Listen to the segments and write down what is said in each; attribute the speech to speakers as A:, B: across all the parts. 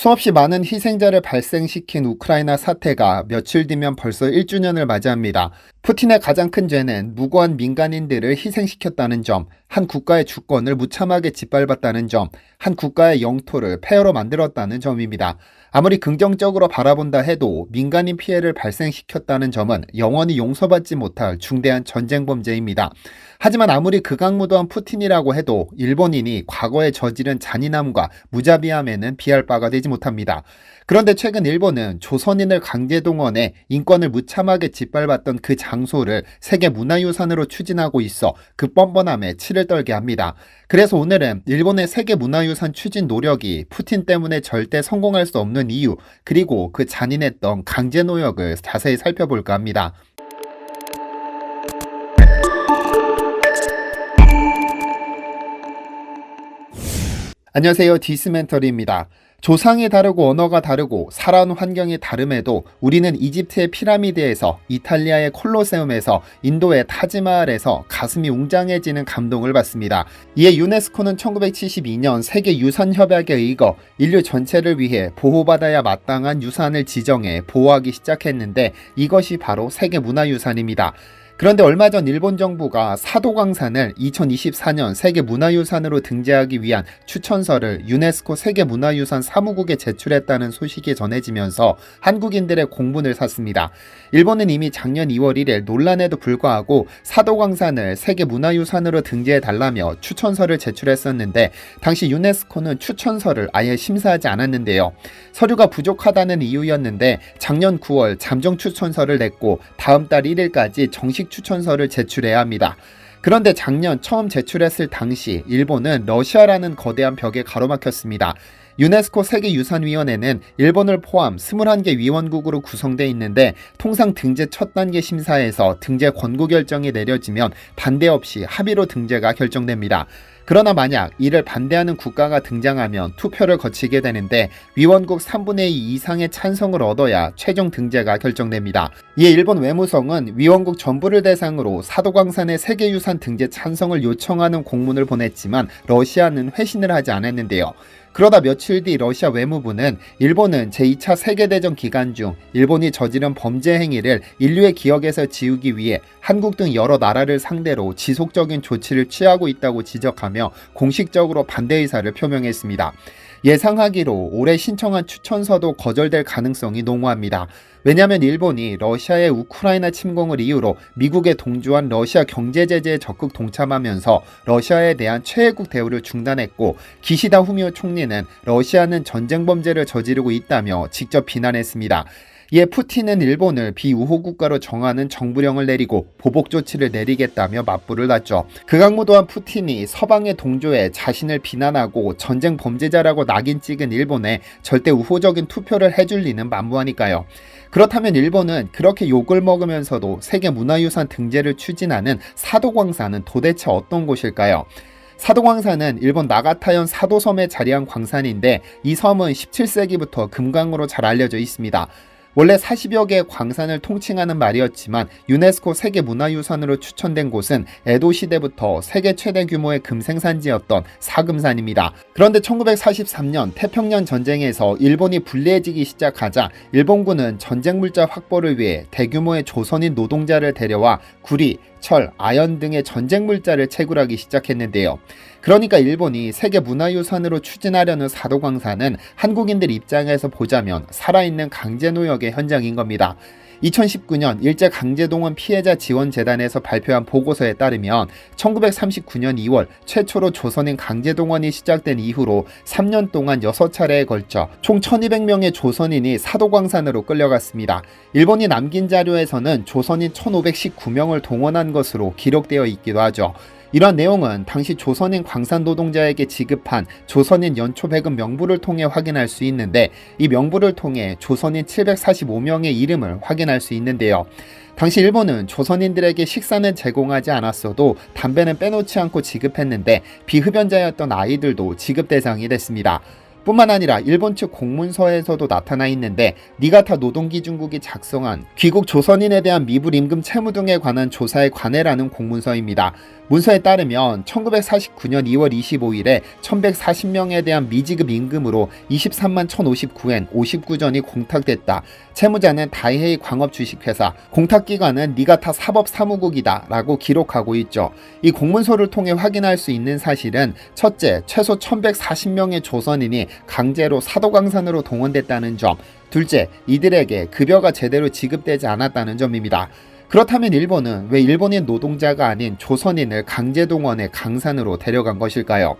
A: 수없이 많은 희생자를 발생시킨 우크라이나 사태가 며칠 뒤면 벌써 1주년을 맞이합니다. 푸틴의 가장 큰 죄는 무고한 민간인들을 희생시켰다는 점, 한 국가의 주권을 무참하게 짓밟았다는 점, 한 국가의 영토를 폐허로 만들었다는 점입니다. 아무리 긍정적으로 바라본다 해도 민간인 피해를 발생시켰다는 점은 영원히 용서받지 못할 중대한 전쟁 범죄입니다. 하지만 아무리 극악무도한 푸틴이라고 해도 일본인이 과거에 저지른 잔인함과 무자비함에는 비할 바가 되지 못합니다. 그런데 최근 일본은 조선인을 강제 동원해 인권을 무참하게 짓밟았던 그 장소를 세계 문화유산으로 추진하고 있어 그 뻔뻔함에 치를 떨게 합니다. 그래서 오늘은 일본의 세계 문화유산 추진 노력이 푸틴 때문에 절대 성공할 수 없는 이유, 그리고 그 잔인했던 강제 노역을 자세히 살펴볼까 합니다. 안녕하세요. 디스멘터리입니다. 조상이 다르고 언어가 다르고 살아온 환경이 다름에도 우리는 이집트의 피라미드에서 이탈리아의 콜로세움에서 인도의 타지마할에서 가슴이 웅장해지는 감동을 받습니다. 이에 유네스코는 1972년 세계 유산 협약에 의거 인류 전체를 위해 보호받아야 마땅한 유산을 지정해 보호하기 시작했는데 이것이 바로 세계 문화유산입니다. 그런데 얼마 전 일본 정부가 사도광산을 2024년 세계 문화유산으로 등재하기 위한 추천서를 유네스코 세계문화유산 사무국에 제출했다는 소식이 전해지면서 한국인들의 공분을 샀습니다. 일본은 이미 작년 2월 1일 논란에도 불구하고 사도광산을 세계문화유산으로 등재해 달라며 추천서를 제출했었는데 당시 유네스코는 추천서를 아예 심사하지 않았는데요. 서류가 부족하다는 이유였는데 작년 9월 잠정 추천서를 냈고 다음 달 1일까지 정식 추천서를 제출해야 합니다. 그런데 작년 처음 제출했을 당시 일본은 러시아라는 거대한 벽에 가로막혔습니다. 유네스코 세계유산위원회는 일본을 포함 21개 위원국으로 구성되어 있는데 통상 등재 첫 단계 심사에서 등재 권고 결정이 내려지면 반대 없이 합의로 등재가 결정됩니다. 그러나 만약 이를 반대하는 국가가 등장하면 투표를 거치게 되는데 위원국 3분의 2 이상의 찬성을 얻어야 최종 등재가 결정됩니다. 이에 일본 외무성은 위원국 전부를 대상으로 사도광산의 세계유산 등재 찬성을 요청하는 공문을 보냈지만 러시아는 회신을 하지 않았는데요. 그러다 며칠 뒤 러시아 외무부는 일본은 제2차 세계대전 기간 중 일본이 저지른 범죄 행위를 인류의 기억에서 지우기 위해 한국 등 여러 나라를 상대로 지속적인 조치를 취하고 있다고 지적하며 공식적으로 반대 의사를 표명했습니다. 예상하기로 올해 신청한 추천서도 거절될 가능성이 농후합니다. 왜냐하면 일본이 러시아의 우크라이나 침공을 이유로 미국에 동조한 러시아 경제 제재에 적극 동참하면서 러시아에 대한 최애국 대우를 중단했고 기시다 후미오 총리는 러시아는 전쟁 범죄를 저지르고 있다며 직접 비난했습니다. 이에 푸틴은 일본을 비우호 국가로 정하는 정부령을 내리고 보복 조치를 내리겠다며 맞불을 놨죠. 극악무도한 푸틴이 서방의 동조에 자신을 비난하고 전쟁 범죄자라고 낙인 찍은 일본에 절대 우호적인 투표를 해줄 리는 만무하니까요. 그렇다면 일본은 그렇게 욕을 먹으면서도 세계 문화유산 등재를 추진하는 사도광산은 도대체 어떤 곳일까요? 사도광산은 일본 나가타현 사도섬에 자리한 광산인데 이 섬은 17세기부터 금강으로 잘 알려져 있습니다. 원래 40여 개의 광산을 통칭하는 말이었지만 유네스코 세계문화유산으로 추천된 곳은 에도 시대부터 세계 최대 규모의 금생산지였던 사금산입니다. 그런데 1943년 태평양 전쟁에서 일본이 불리해지기 시작하자 일본군은 전쟁 물자 확보를 위해 대규모의 조선인 노동자를 데려와 구리, 철, 아연 등의 전쟁 물자를 채굴하기 시작했는데요. 그러니까 일본이 세계 문화유산으로 추진하려는 사도광산은 한국인들 입장에서 보자면 살아있는 강제노역의 현장인 겁니다. 2019년 일제 강제동원 피해자 지원재단에서 발표한 보고서에 따르면 1939년 2월 최초로 조선인 강제동원이 시작된 이후로 3년 동안 6차례에 걸쳐 총 1200명의 조선인이 사도광산으로 끌려갔습니다. 일본이 남긴 자료에서는 조선인 1519명을 동원한 것으로 기록되어 있기도 하죠. 이러한 내용은 당시 조선인 광산 노동자에게 지급한 조선인 연초배금 명부를 통해 확인할 수 있는데 이 명부를 통해 조선인 745명의 이름을 확인할 수 있는데요. 당시 일본은 조선인들에게 식사는 제공하지 않았어도 담배는 빼놓지 않고 지급했는데 비흡연자였던 아이들도 지급 대상이 됐습니다. 뿐만 아니라 일본 측 공문서에서도 나타나 있는데 니가타 노동기준국이 작성한 귀국 조선인에 대한 미불 임금 채무 등에 관한 조사에 관해라는 공문서입니다. 문서에 따르면 1949년 2월 25일에 1140명에 대한 미지급 임금으로 23만 1059엔 59전이 공탁됐다. 채무자는 다이헤이 광업 주식회사, 공탁기관은 니가타 사법사무국이다 라고 기록하고 있죠. 이 공문서를 통해 확인할 수 있는 사실은 첫째, 최소 1140명의 조선인이 강제로 사도광산으로 동원됐다는 점, 둘째, 이들에게 급여가 제대로 지급되지 않았다는 점입니다. 그렇다면 일본은 왜 일본인 노동자가 아닌 조선인을 강제 동원해 강산으로 데려간 것일까요?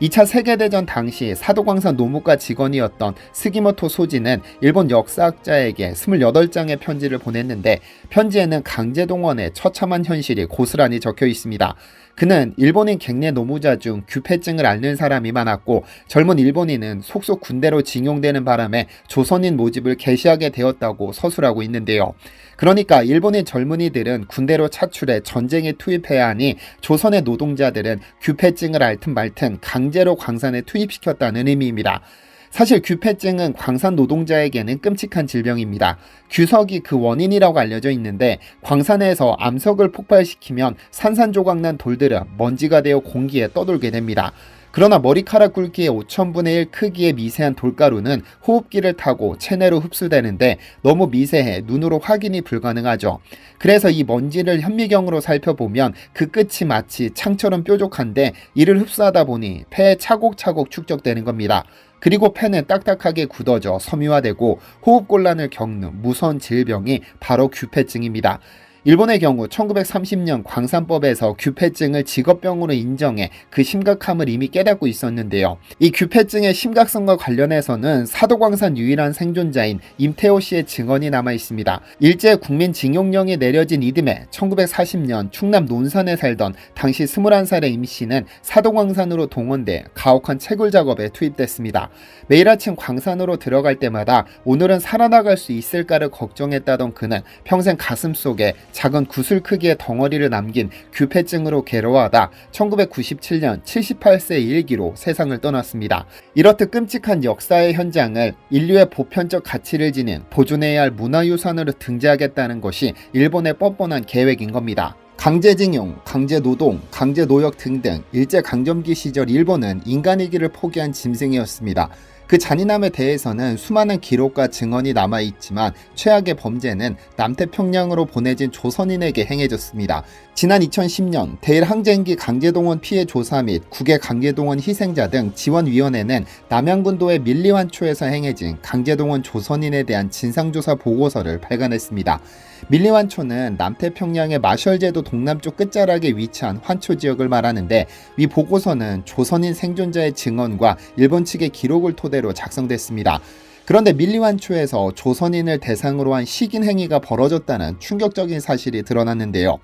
A: 2차 세계대전 당시 사도광산 노무과 직원이었던 스기모토 소지는 일본 역사학자에게 28장의 편지를 보냈는데 편지에는 강제동원의 처참한 현실이 고스란히 적혀 있습니다. 그는 일본인 갱내 노무자 중 규폐증을 앓는 사람이 많았고 젊은 일본인은 속속 군대로 징용되는 바람에 조선인 모집을 개시하게 되었다고 서술하고 있는데요. 그러니까 일본의 젊은이들은 군대로 차출해 전쟁에 투입해야 하니 조선의 노동자들은 규폐증을 앓든 말든 강 제로 광산에 투입시켰다는 의미입니다. 사실 규폐증은 광산 노동자에게는 끔찍한 질병입니다. 규석이 그 원인이라고 알려져 있는데 광산에서 암석을 폭발시키면 산산조각난 돌들은 먼지가 되어 공기에 떠돌게 됩니다. 그러나 머리카락 굵기의 5천분의 1 크기의 미세한 돌가루는 호흡기를 타고 체내로 흡수되는데 너무 미세해 눈으로 확인이 불가능하죠. 그래서 이 먼지를 현미경으로 살펴보면 그 끝이 마치 창처럼 뾰족한데 이를 흡수하다 보니 폐에 차곡차곡 축적되는 겁니다. 그리고 폐는 딱딱하게 굳어져 섬유화되고 호흡곤란을 겪는 무서운 질병이 바로 규폐증입니다. 일본의 경우 1930년 광산법에서 규폐증을 직업병으로 인정해 그 심각함을 이미 깨닫고 있었는데요. 이 규폐증의 심각성과 관련해서는 사도광산 유일한 생존자인 임태호 씨의 증언이 남아 있습니다. 일제 국민징용령이 내려진 이듬해 1940년 충남 논산에 살던 당시 21살의 임 씨는 사도광산으로 동원돼 가혹한 채굴 작업에 투입됐습니다. 매일 아침 광산으로 들어갈 때마다 오늘은 살아나갈 수 있을까를 걱정했다던 그는 평생 가슴 속에 작은 구슬 크기의 덩어리를 남긴 규폐증으로 괴로워하다 1997년 78세 일기로 세상을 떠났습니다. 이렇듯 끔찍한 역사의 현장을 인류의 보편적 가치를 지닌 보존해야 할 문화유산으로 등재하겠다는 것이 일본의 뻔뻔한 계획인 겁니다. 강제징용, 강제노동, 강제노역 등등 일제강점기 시절 일본은 인간이기를 포기한 짐승이었습니다. 그 잔인함에 대해서는 수많은 기록과 증언이 남아있지만 최악의 범죄는 남태평양으로 보내진 조선인에게 행해졌습니다. 지난 2010년 대일 항쟁기 강제동원 피해 조사 및 국외 강제동원 희생자 등 지원위원회는 남양군도의 밀리완초에서 행해진 강제동원 조선인에 대한 진상조사 보고서를 발간했습니다. 밀리완초는 남태평양의 마셜제도 동남쪽 끝자락에 위치한 환초 지역을 말하는데 위 보고서는 조선인 생존자의 증언과 일본 측의 기록을 토대로 작성됐습니다. 그런데 밀리완초에서 조선인을 대상으로 한 식인 행위가 벌어졌다는 충격적인 사실이 드러났는데요.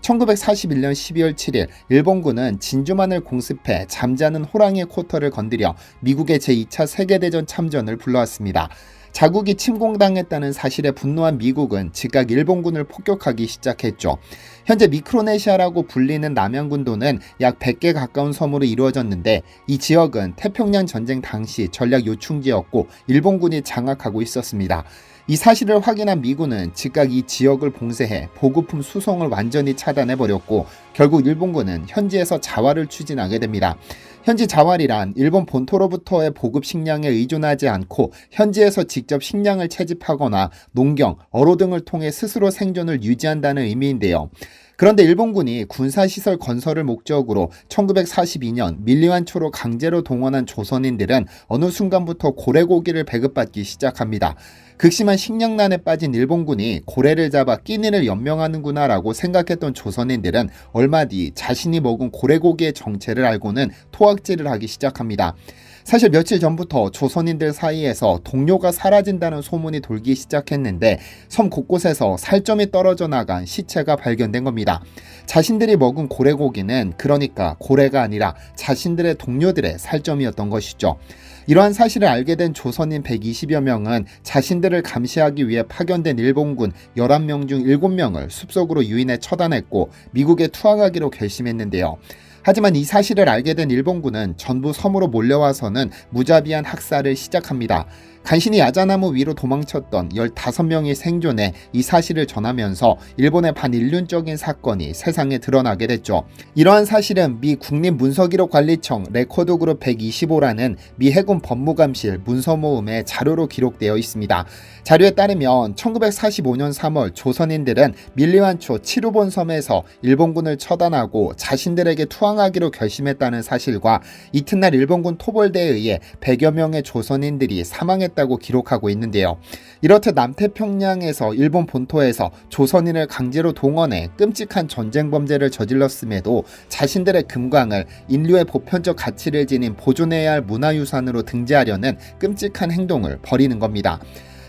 A: 1941년 12월 7일 일본군은 진주만을 공습해 잠자는 호랑이의 코터를 건드려 미국의 제2차 세계대전 참전을 불러왔습니다. 자국이 침공당했다는 사실에 분노한 미국은 즉각 일본군을 폭격하기 시작했죠. 현재 미크로네시아라고 불리는 남양군도는 약 100개 가까운 섬으로 이루어졌는데 이 지역은 태평양 전쟁 당시 전략 요충지였고 일본군이 장악하고 있었습니다. 이 사실을 확인한 미군은 즉각 이 지역을 봉쇄해 보급품 수송을 완전히 차단해 버렸고 결국 일본군은 현지에서 자활을 추진하게 됩니다. 현지 자활이란 일본 본토로부터의 보급 식량에 의존하지 않고 현지에서 직접 식량을 채집하거나 농경, 어로 등을 통해 스스로 생존을 유지한다는 의미인데요. 그런데 일본군이 군사시설 건설을 목적으로 1942년 밀리완초로 강제로 동원한 조선인들은 어느 순간부터 고래고기를 배급받기 시작합니다. 극심한 식량난에 빠진 일본군이 고래를 잡아 끼니를 연명하는구나라고 생각했던 조선인들은 얼마 뒤 자신이 먹은 고래고기의 정체를 알고는 토악질을 하기 시작합니다. 사실 며칠 전부터 조선인들 사이에서 동료가 사라진다는 소문이 돌기 시작했는데 섬 곳곳에서 살점이 떨어져 나간 시체가 발견된 겁니다. 자신들이 먹은 고래고기는 그러니까 고래가 아니라 자신들의 동료들의 살점이었던 것이죠. 이러한 사실을 알게 된 조선인 120여 명은 자신들을 감시하기 위해 파견된 일본군 11명 중 7명을 숲속으로 유인해 처단했고 미국에 투항하기로 결심했는데요. 하지만 이 사실을 알게 된 일본군은 전부 섬으로 몰려와서는 무자비한 학살을 시작합니다. 간신히 야자나무 위로 도망쳤던 15명이 생존해 이 사실을 전하면서 일본의 반인륜적인 사건이 세상에 드러나게 됐죠. 이러한 사실은 미 국립문서기록관리청 레코드그룹 125라는 미 해군 법무감실 문서모음의 자료로 기록되어 있습니다. 자료에 따르면 1945년 3월 조선인들은 밀리완초 치루본 섬에서 일본군을 처단하고 자신들에게 투항하기로 결심했다는 사실과 이튿날 일본군 토벌대에 의해 100여 명의 조선인들이 사망 했다고 기록하고 있는데요. 이렇듯 남태평양에서 일본 본토에서 조선인을 강제로 동원해 끔찍한 전쟁 범죄를 저질렀음에도 자신들의 금광을 인류의 보편적 가치를 지닌 보존해야 할 문화유산으로 등재하려는 끔찍한 행동을 벌이는 겁니다.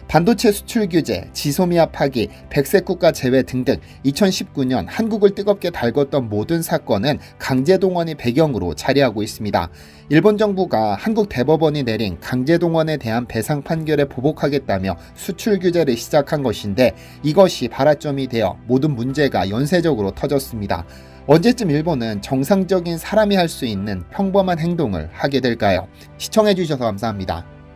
A: 반도체 수출 규제, 지소미아 파기, 백색 국가 제외 등등 2019년 한국을 뜨겁게 달궜던 모든 사건은 강제 동원이 배경으로 자리하고 있습니다. 일본 정부가 한국 대법원이 내린 강제 동원에 대한 배상 판결에 보복하겠다며 수출 규제를 시작한 것인데 이것이 발화점이 되어 모든 문제가 연쇄적으로 터졌습니다. 언제쯤 일본은 정상적인 사람이 할 수 있는 평범한 행동을 하게 될까요? 시청해주셔서 감사합니다.